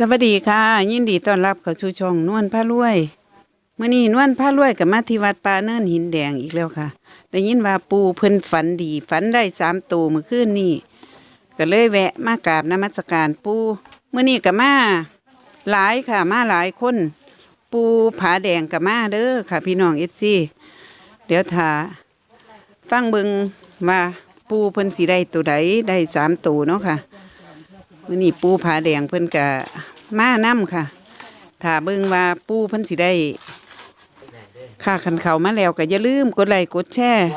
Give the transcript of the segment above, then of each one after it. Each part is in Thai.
สวัสดีค่ะ ยินดีต้อนรับเข้าสู่ช่องนวลพระรวยมื้อนี้นวลพระรวยกับมาที่วัดป่าเนินหินแดงอีกแล้วค่ะ ได้ยินว่าปูเพิ่นฝันดีฝันได้สามตัวเมื่อคืนนี้ก็เลยแวะมากราบนมัสการปูเมื้อนี้ก็มาหลายค่ะมาหลายคน ปูผาแดงกับมาเด้อค่ะ พี่น้อง FC เดี๋ยวถ้าฟังเบิงว่าปูเพิ่นสิได้ตัวใดได้สามตัวเนาะค่ะมื้อนี้ปูผาแดงเพิ่นกะ มานํค่ะถ้าเบิ่งว่าปูเพิ่นสิได้ ค่าคันเขามาแล้วก็อย่าลืมกดไลค์กดแชร์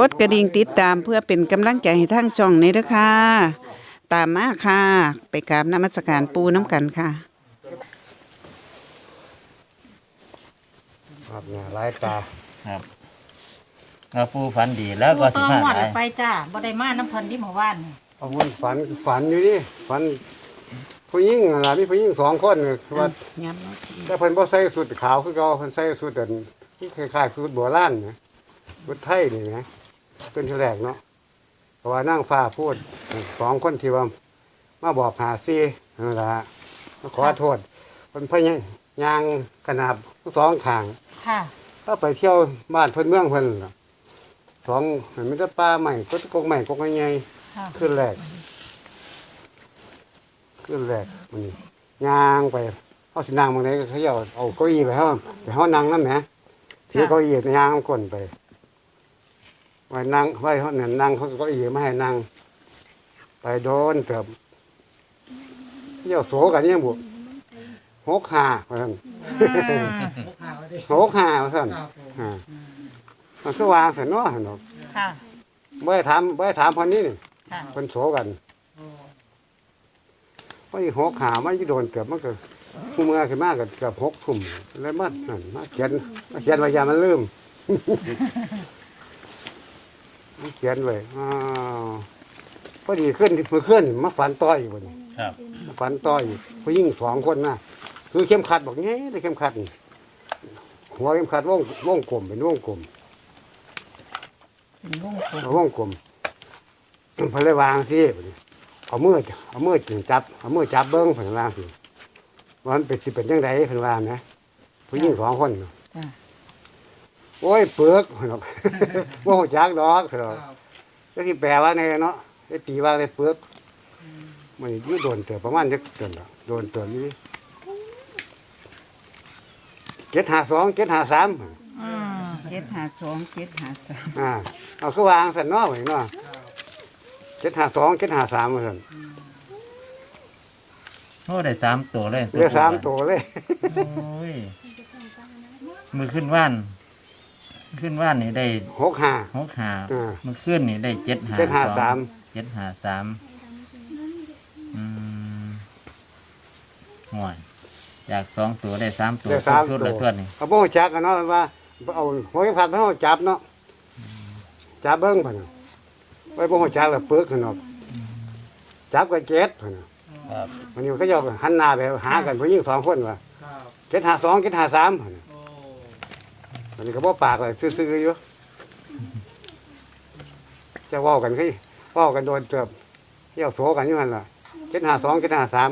กดกระดิ่งติดตามเพื่อเป็นกำลังใจให้ทางช่องนี้เด้อค่ะ ตามมาค่ะ ไปกราบนมัสการปูน้ำกันค่ะครับเนี่ยหลายตาครับเราปูฝันดีแล้วก็ก็สิต้องมาหมดหลายไปจ้าบ่ได้มาน้ำเพันที่หมู่บ้านนี่เอามันฝันฝันอยู่นี่ฝัน ผู้หญิงนั่นล่ะมีผู้หญิงสองคนน่ะว่าแต่เพิ่นบ่ใส่สุดขาวคือเก่าเพิ่นใส่สุดอันที่คล้ายๆสุดโบราณนะสุดไทยนี่นะเป็นที่แรกเนาะเพราะว่านั่งฟ้าพูดสองคนที่ว่ามาบอกหาซีนั่นล่ะมาขอโทษเพิ่นพยายางขนาบทั้งสองข้างค่ะถ้าไปเที่ยวบ้านเพิ่นเมืองเพิ่นล่ะสองเห็นมันจะป่าใหม่ก็กกใหม่กกใหญ่ค่ะๆขึ้นแรก ขึ้นแรกมันนี่ย่างไปเฮาสินั่งบางไหนก็เขาเอาเอาเก้าอี้ไปเฮาไปเฮานั่งนำแหมถือเก้าอี้ย่างก้นไปไว้นั่งไว้เฮานั่นนั่งเขาก็เก้าอี้มาให้นั่งไปโดนเติบเที่ยวโสกันเนี่ยบุหกห้าว่าซั่นหกห้าว่าซั่นอ่ามันคือวางซั่นเนาะหั่นเนาะค่ะบ่ได้ถามบ่ได้ถามคนนี้นี่ค่ะเพิ่นโสกัน ว่าอีหกหามาอีโดนเกือบมันก็ผู้เมื่อขึ้นมาก็เกือบหกทุ่มแล้วมานั่นมาเขียนมาเขียนไว้อย่ามันลืมมาเขียนไว้อ้าวพอดีขึ้นมือขึ้นมาฝันต่ออีกวันนี้ครับ มาฝันต่ออีกผู้หญิงสองคนนะคือเข้มขัดบอกงี้เลยเข้มขัดนี่หัวเข้มขัดวงวงกลมเป็นวงกลมเป็นวงกลมเอาวงกลมเพนเลยวางสิบัดนี้ เอามือเอามือจับเอามือจับเบิ้งเพิ่นวางสิว่ามันเป็นสิเป็นจังไดเพิ่นว่านะผู้หญิงสองคนเนาะจ้าโอ้ยเปลือกเพิ่นบอก บ่ฮู้จักดอกเพิ่นบอกแล้วที่แปลว่าไงเนาะไอ้ตีว่าได้เปลือกมันอยู่โดนเตือประมาณจักเตือนดอกโดนเตือนนี่เจ็ดหาสองเจ็ดหาสามอืมเจ็ดหาสองเจ็ดหาสามอ่าเอาคือวางสันเนาะไว้เนาะ เจ็ดหาสองเจ็ดหาสามว่าซั่นโอ้ได้สามตัวเลยเหลือสามตัวเลยโอ้ยมือขึ้นว่าน ขึ้นว่านนี่ได้หกห้าหกหาอ่า มือขึ้นนี่ได้เจ็ดหาเจ็ดห้าสามเจ็ดหาสามอืมห่วยจากสองตัวได้สามตัวเหลือสามชุดตัวละทวดนี่เอาโบจักกันเนาะว่า เอาหัวเข็มขัดเขาจับเนาะจับเบิ้งผ่นน่ะ ไว้โบจักแล้วปึกกันเนาะจับก็เจ็ดผ่นน่ะครับมันอยู่เขาจะหันหน้าไปหากันผู้หญิงสองคนว่าเจ็ดหาสองเจ็ดหาสามผ่นน่ะมันนี้ก็บ่ปากเลยซื่อๆอยู่จะเว้ากันคือเว้ากันโดนเติบเที่ยวโสกันอยู่หั่นล่ะเจ็ดหาสองเจ็ดหาสาม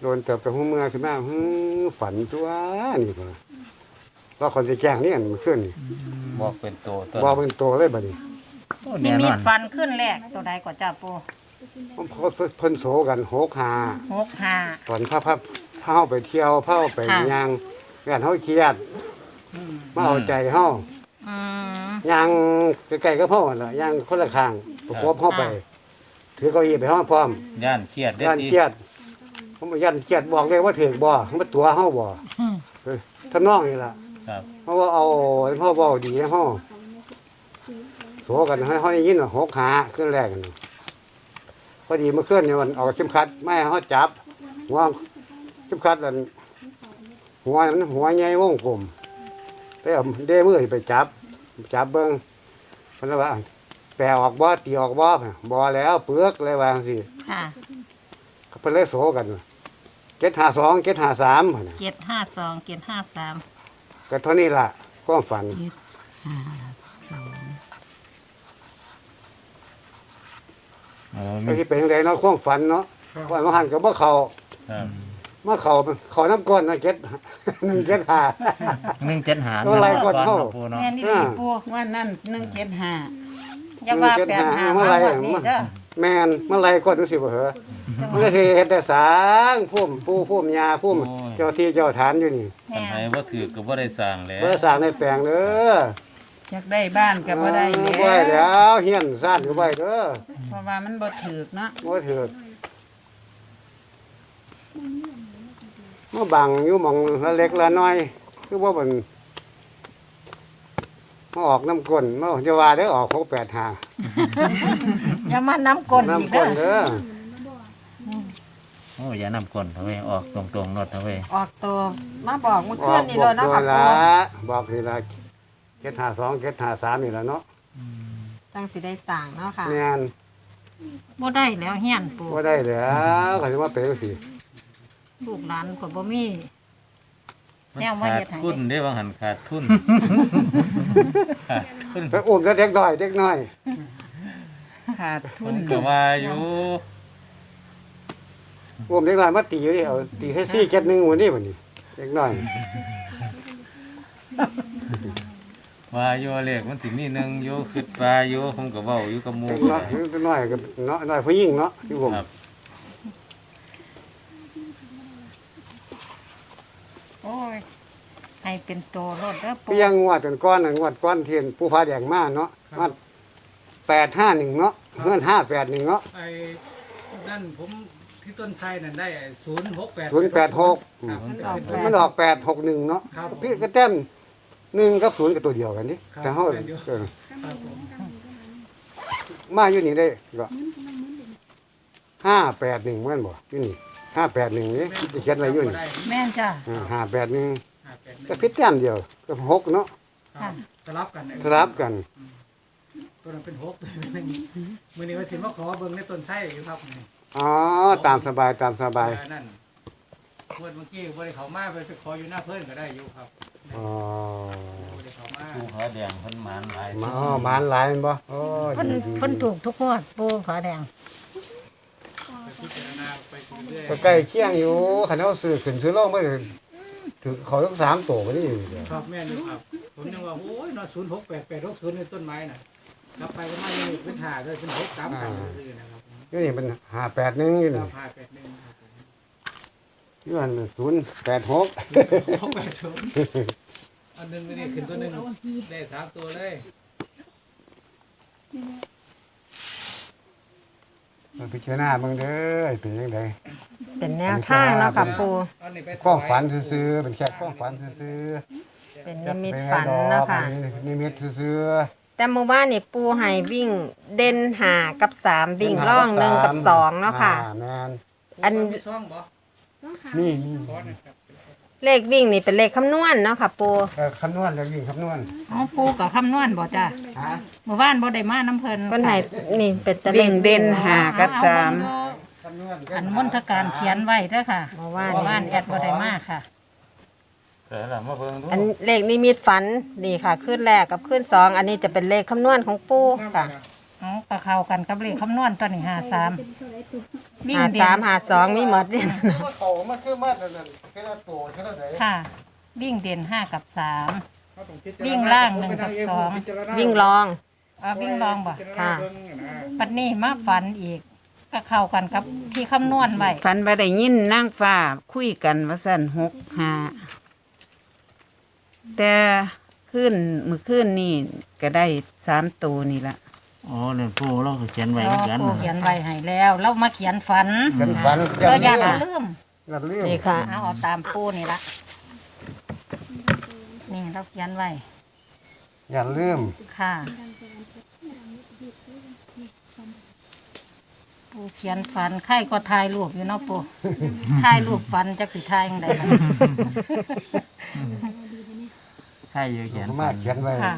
โดนเติบกับหูเมื่อขึ้นมาฮึฝันตัวนี่ก็ว่าคนจะแจ้งนี่อันมันขึ้นนี่ บอกเป็นตัวตัวบอกเป็นตัวเลยบัดนี้โอ้มีแน่มีนอนฟันขึ้นแรกตัวใดก็จ้าปูผมเขาเพิ่นโสกันหกหาหกห้า ตอนพาพาพาเฮาไปเที่ยวพาเฮาไปค่ะย่างงานเฮาเครียดมาเอาใจเฮาอืมย่างใกล้ๆกับเฮาหั่นล่ะย่างคนละข้างประกบเฮาไปถือเก้าอี้ไปเฮาพร้อม ย่านเครียดได้ย่านดีเครียดผมว่าย่านเครียดบอกเลยว่าถึกบ่มันตัวเฮาบ่เออทำนองนี่ล่ะ ครับ เพราะว่าเอาพ่อเบาดีนะพ่อโสกันให้เขาได้ยินว่าหกขาขึ้นแรกกันน่ะพอดีเมื่อคืนเนี่ยมันเอาเข็มขัดไม่ให้เขาจับหัวเข็มขัดอันหัวมันหัวใหญ่วงกลมไปเอาเด้มือไปจับ จับเบิ้งมันว่าแปลออกบ่ตีออกบ่บ่แล้วเปลือกเลยวาจั่งสิค่ะเพิ่นเลยโสกันเจ็ดหาสองเจ็ดหาสามเจ็ดห้าสองเจ็ดห้าสาม ก็เท่านี้ล่ะความฝันออ๋อก็มีที่เป็นจังไดเนาะความฝันเนาะว่ามาหันก็บ่เข้าครับมาเข้าเข้าน้ำก้นนะเก็ดหนึ่งเก็ดห้าหนึ่งเจ็ดหาอะไรก่อนเข้าปูเนาะแม่นี่อ่าดีปูว่านั่นหนึ่งเจ็ดห้าอย่าว่าเจ็ดแปดห้าหาเมื่มาอไหร่วันนี้เด้อแม่นเมื่อไรก็ดูสิบ่เหรอมันก็สิเฮ็ดแต่สร้างพุ่มปูพุ่มยาพุ่ม เจ้าที่เจ้าฐานอยู่นี่ทำไมว่าถือก็บ่ได้สร้างแล้วเพื่อสร้างในแปลงเด้ออยากได้บ้านก็บ่ได้เออแล้บ่ได้วแล้วเฮียนซ่านอยู่ไว้เด้อเพราะว่ามันบ่ถูกเนาะบ่ถือกมาบังอยู่หม่องละเล็กละน้อยคือว่ามันมาออกน้ำก้นมาจะว่าได้ออก685อย่ามาน้ำก้นอีกน้ำเด้ก้อนเด้อโอ้อ ย่านำก้นเถอะเว้ยออกตรงๆรถเถอะเว้ยออกตัวมาบอกเมื่ออคือนนี่เลยกเนาะตัวค่ะละบอกนี่ละ752 753นี่ละเนาะจังสิได้สั่งเนาะค่ะแม่นบ่ได้แล้วเฮียนปูว่าได้แล้วเขาจะมาเป็นสิลูกหลานก็บ่มีมันแนวว่าขาเฮ็ดดให้ทุนได้บางหันขาดทุน ขาดทุนไปอุ้มก็เด็กน้อยเด็กน้อยขาดผทุนมก็ว่าอยู่ อุ้มเด็กน้อยมาตีอยู่ดิเอาตีให้ซี่เจ็ดหนึ่งวันนี้วันนี้เด็กน้อยว่าอยู่เลขมันสิมีหนึ่งอยู่คิดว่าอยู่ผมก็เว้าอยู่กับหมู่เด็กน้อยเด็กน้อยกับเนาะน้อยผู้หญิงเนาะที่ผมครับโอ้ยให้เป็นโตรถเด้อปูเพียงงวดกันก้อนน่ะงวดก้อนเทียนผู้ฟ้าแดงมาเนาะมาแปดห้าหนึ่งเนาะเพื่อนห้าแปดหนึ่งเนาะไอ้นั่นผม ที่ต้นไทรนั่นได้ศูนย์หกแปดศูนย์แปดหกครับมันเป็นตัวมันออกแปดหกหนึ่งเนาะครับพี่ก็แต้มหนึ่งกับศูนย์กับตัวเดียวกันนี่ครับแต่เขาแม่นอยู่ เออครับผมมาอยู่นี่ได้ก็ห้าแปดหนึ่งเหมือนบ่อยู่นี่ห้าแปดหนึ่งนี่จะเขียนอะไรอยู่นี่ได้แม่นจ้ะ ห้าแปดหนึ่งห้าแปดหนึ่งก็พิษแต้มเดียวก็หกเนาะครับสลับกันสลับกัน ตัวนั้นเป็นหกตัวนั้นเป็นมือนี้ว่าสิมาขอเบิ่งในต้นไทรอยู่ครับนี่ อ๋อตามสบายตามสบายเออนั่นเมื่อเมื่อกี้บ่ได้เขามาไปไปขออยู่หน้าเพิ่นก็ได้อยู่ครับอ๋อบ่ได้เขามาผู้ขาแดงเพิ่นหมานหลายมาอ๋อหมานหลายแม่นบ่โอ้เพิ่นดีดีเพิ่นถูกทุกงวดปูขาวแดงไปพิจารณาไปเรื่อยก็ใกล้เคียงอยู่คันเอาซื้อขึ้นซื้อลงไปถือเขาทั้งสามตัวบ่นี่ครับแม่นอยู่ครับผมยังว่า โอ้ยเนาะศูนย์หกแปดแปดหกศูนย์ในต้นไม้น่ะกลับไปก็มายังเป็นหาเลยเป็นหกสามกันเลยนะครับ อยู่นี่มัน581อยู่คนี่รับห้าแปดหนึ่งครับผมอยู่อัน086หกแปดศูนย์อันหนึ่งนี่ขึ้นตัวหนึ่งได้สามตัวเลยมาพิจารณาเบิ่งเด้อเป็นจังไดเป็นแนวทางเนาะค่ะปูอันนี้ไปความฝันซื่อๆเป็นแค่ความฝันซื่อเป็นๆนิมิตฝันเนาะค่ะนิมิตซื่อ แต่เมื่อวานนี่ปูให้วิ่งเด่นหากับสามๆวิ่งล่องหนึ่งกับสองเนาะค่ะ อ่แม่นอันมีซ่องบ่นี่ขอหนะครับเลขวิ่งนี่เป็นเลขคำนวณเนาะค่ะปูเออคำนวณแล้วยิ่งคำนวณอ๋อปูกับคำนวณบ่จ้ะฮะเมื่อวานบ่ได้มาน้ำเพิ่นเพิ่นให้นี่เป็นแต่เลวิ่ขงเด่นหากับสาม คำนวณ อันมนทการเขียนไว้เด้อค่ะเมื่อวาน เมื่อวานแอดบ่ได้มาค่ะ แต่ละมาเบิ่งดูอันเลขนิมิตฝันนี่ค่ะขึ้นแรกกับขึ้นสองอันนี้จะเป็นเลขคำนวณของปูค่ะเอากระเข้ากันกับเลขคำนวณตัวนี้ห้าสามวิ่งหาเด่สามนหาสองมีหมดเนี่ยว่าเขามาคือมาแต่นั่นแค่ละตัวแค่ละไหนค่ะ วิ่งเด่นห้ากับสามเขาต้องพิจรณวิ่งล่างหนึ่งกับสองพิจารณาวิ่งลอง เอาวิ่งลองบ่พิจารณาค่ะเบิ่งนะปัดนี้มาฝันอีกก็เข้ากันกับที่คำนวณไว้ฝันว่าได้ยินนางฟ้าคุยกันว่าสั่นหกห้า แต่ขึ้นมือขึ้นนี่ก็ได้สามตัวนี่ละโอ้เนี่ยผู้เราก็เขียนไว้เหมือนกันปูเขียนไว้ให้แล้ว เรามาเขียนฝันเป็นฝันเราอยากลืเอามลืมอย่าลืมนี่ค่ะเอาเอาตามปูนี่ละนี่เราเขียนไว้อย่าลืมค่ะปูเขียนฝันไข่ก็ถ่ายรูปอยู่เนาะปูถ่ายรูปฝันจักสิถ่ายยังไงล่ะใช่อยู่เขียนมาเขียนไว้ค่ะ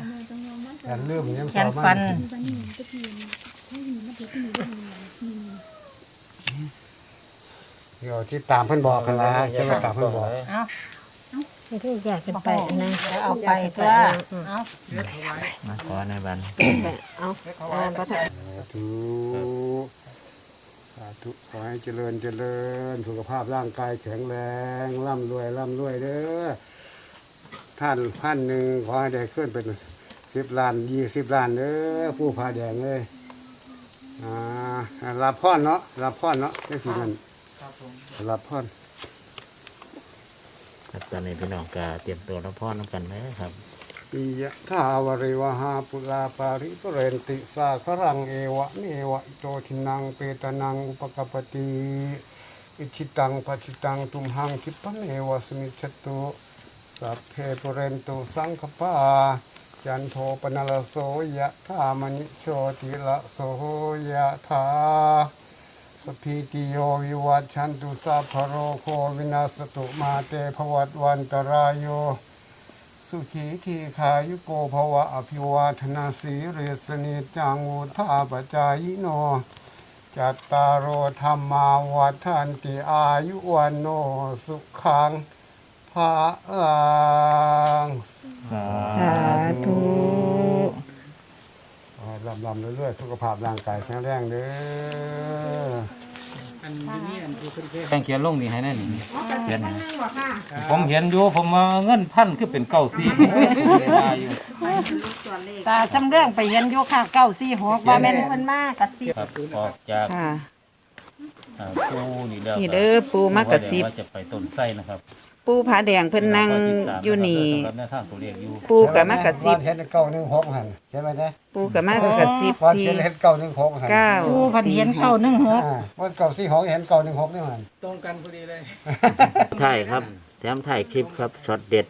อย่าลืมยังเขียนฝันเดี๋ยวที่ตามเพิ่นบอกกันละเขียนไว้ตามเพิ่นบอกเอาที่แยกกันไปนะแล้วเอาไปตัว เอา มาขอในบันเอาอ่าบ่ทันถูสาธุขอให้เจริญเจริญสุขภาพร่างกายแข็งแรงร่ำรวยร่ำรวยเด้อ ท่านพันหนึ่งขอให้ได้ขึ้นเป็นสิบล้านยี่สิบล้านเด้อผู้พาแดงเลยอ่ารับพรเนาะรับพรเนาะได้สิมันรับพรครับตอนนี้พี่น้องก็เตรียมตัวรับพ่อน้ำกันนะครับปิยะทาวริวหาปุลาปาริปุเรนติสาครังเอวะเมวะอิโตทินังเปตนังอุปกปปติอิชิตังปัชิตัง ตุมหังคิปะเมวะสมิจฉตุ สัพเพปุเรนตุสังคปาจันโทปนลโสยะธามณิโชติละโสยะธาสพพิติโยวิวัชชันตุสัพพโรโควินาสตุมาเตภวัตวันตรายโยสุขีทีขายุโกภวะอภิวาทนาสีเรสนิจังวุธาปจายโน จัตตารโอธรรมาวัฏันติอายุวันโนสุขัง ภาลังสาธุ ลำลำเรื่อยๆสุขภาพร่างกายแข็งแรงเด้ออันนี้อันที่เพิ่นเคยแป้งเขียนลงนี่ให้แน่นี่เขียนให้ผมเห็นอยู่ผมว่าเงินพันคือเป็นเก้าสี่ได้อยู่ ตาจำเรื่องไปเห็นอยู่ค่ะเก้าสี่หกว่าแม่นมันมากกับสิ ครับออกจาก ค่ะ อ่าปูนี่แล้วนี่เด้อปูมากระซิบ ว่าจะไปต้นไส้นะครับปูผาแดงเพิ่นนั่งอยู่นี่ สำหรับแนวทางตัวเลขอยู่ปูกับมากระซิบ วันเห็นเก้าหนึ่งหกหันเห็นไหมเนี่ยปูกับมากระซิบวันที่เห็นเห็นเก้าหนึ่งหกหันเก้าผู้พันเห็นเก้าหนึ่งหกอ่าวันเก้าสี่หกเห็นเก้าหนึ่งหกนี่หันตรงกันพอดีเลยถ่ายครับแถมถ่ายคลิปครับช็อตเด็ด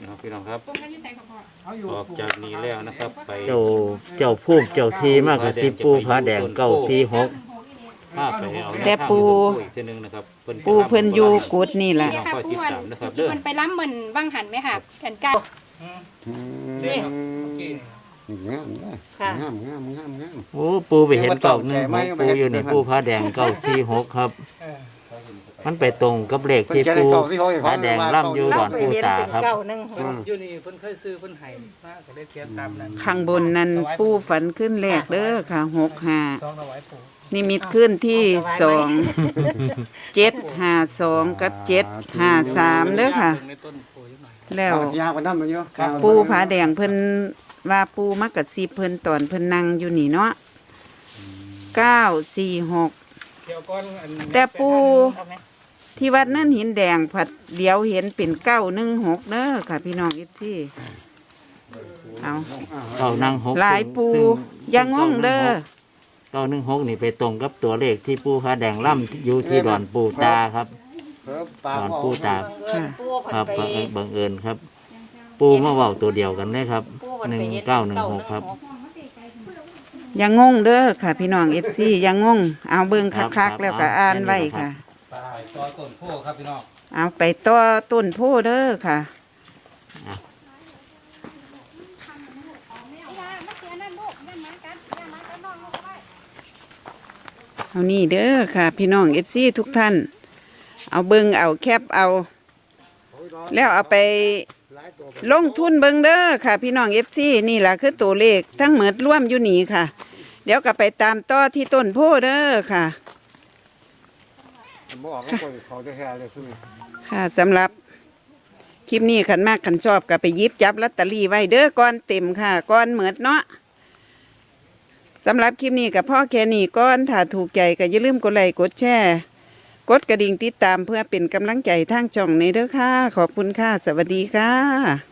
นะครับพี่น้องครับเอาอยู่ออกจากนี้แล้วนะครับ ไปเจ้าเจ้าภูมิเจ้าทีมากกระซิบปูผาแดงเก้าสี่หก ภาพไปเอาแต่ปู อีกทีหนึงนะครับพิ่ปูเพิ่นอยู่กุดนี่แหละพี่น้องค่ะคอยผู้ติดวันตามนะครับที่เด้อมันไปล้ำเหมือนว่างหันไหมค่ะกันกันนี่กินงามนะงามงามงามงาม โอ้ปูไปเห็นเก้าหนึ่งหกปูอยู่นี่ปูผาแดงเก้าสี่หกครับ เออ มันไปตรงกับเลขที่ปูผาแดงล่ำอยู่ดอนปูตาครับ เก้าหนึ่งหกอยู่นี่เพิ่นเคยซื้อเพิ่นให้มาก็ได้เขียนตามนั้นข้างบนนั้นปูฝันขึ้นแรกเด้อค่ะหกห้าซองเอาไว้ปู่นิมิตขึ้นที่สองเจ็ดห้าสองกับเจ็ดห้าสามเด้อค่ะเบิ่งในต้นโพธิ์หน่อยแล้วยางไปน้ำมันเยอะปูผาแดงเพิ่นว่าปูมักกะซีเพิ่นตอนเพิ่นนั่งอยู่นี่เนาะเก้าสี่หกเดี๋ยวก่อนอันแต่ปู ที่วัดนั่นหินแดงผัดเดียวเห็นเป็นเก้าหนึ่งหกเด้อค่ะ พี่น้องอิฟซี่เอาเก้านั่งหกหลายปูอย่างงงเด้อเก้าหนึ่งหกนี่ไปตรงกับตัวเลขที่ปูผาแดงล่ำอยู่ที่ดอนปูตาครับตาดอนปูตาค่ะครับบังเอิญบังเอิญครับ ปูมาเว้าตัวเดียวกันเลยครับหนึ่งเก้าหนึ่งหกครับ อย่างงงเด้อค่ะ พี่น้องเอฟซีอย่างงงเอาเบิ่งคักๆแล้วก็อ่านไว้ค่ะ ไปต่อต้นโพธิ์ครับพี่น้องเอาไปต่อต้นโพเด้อค่ะเอานี่เด้อค่ะ พี่น้องเอฟซีทุกท่าน เอาเบิงเอาแคปเอา แล้วเอาไปลงทุนเบิงเด้อค่ะ พี่น้องเอฟซีนี่แหละคือตัวเลขทั้งเหมือดร่วมอยู่นี่ค่ะ เดี๋ยวก็ไปตามต่อที่ต้นโพเด้อค่ะ บอกก็คนเขาจะแห่เลยคือค่ะสำหรับคลิปนี้ขันมากขันชอบก็ไปยิบจับลอตเตอรี่ไว้เด้อก้อนเต็มค่ะก้อนเหมือดเนาะสำหรับคลิปนี้กับพ่อแค่นี้ก้อนถ้าถูกใจก็อย่าลืมกดไลค์กดแชร์กดกระดิ่งติดตามเพื่อเป็นกำลังใจทางช่องในเด้อค่ะ ขอบคุณค่ะ สวัสดีค่ะ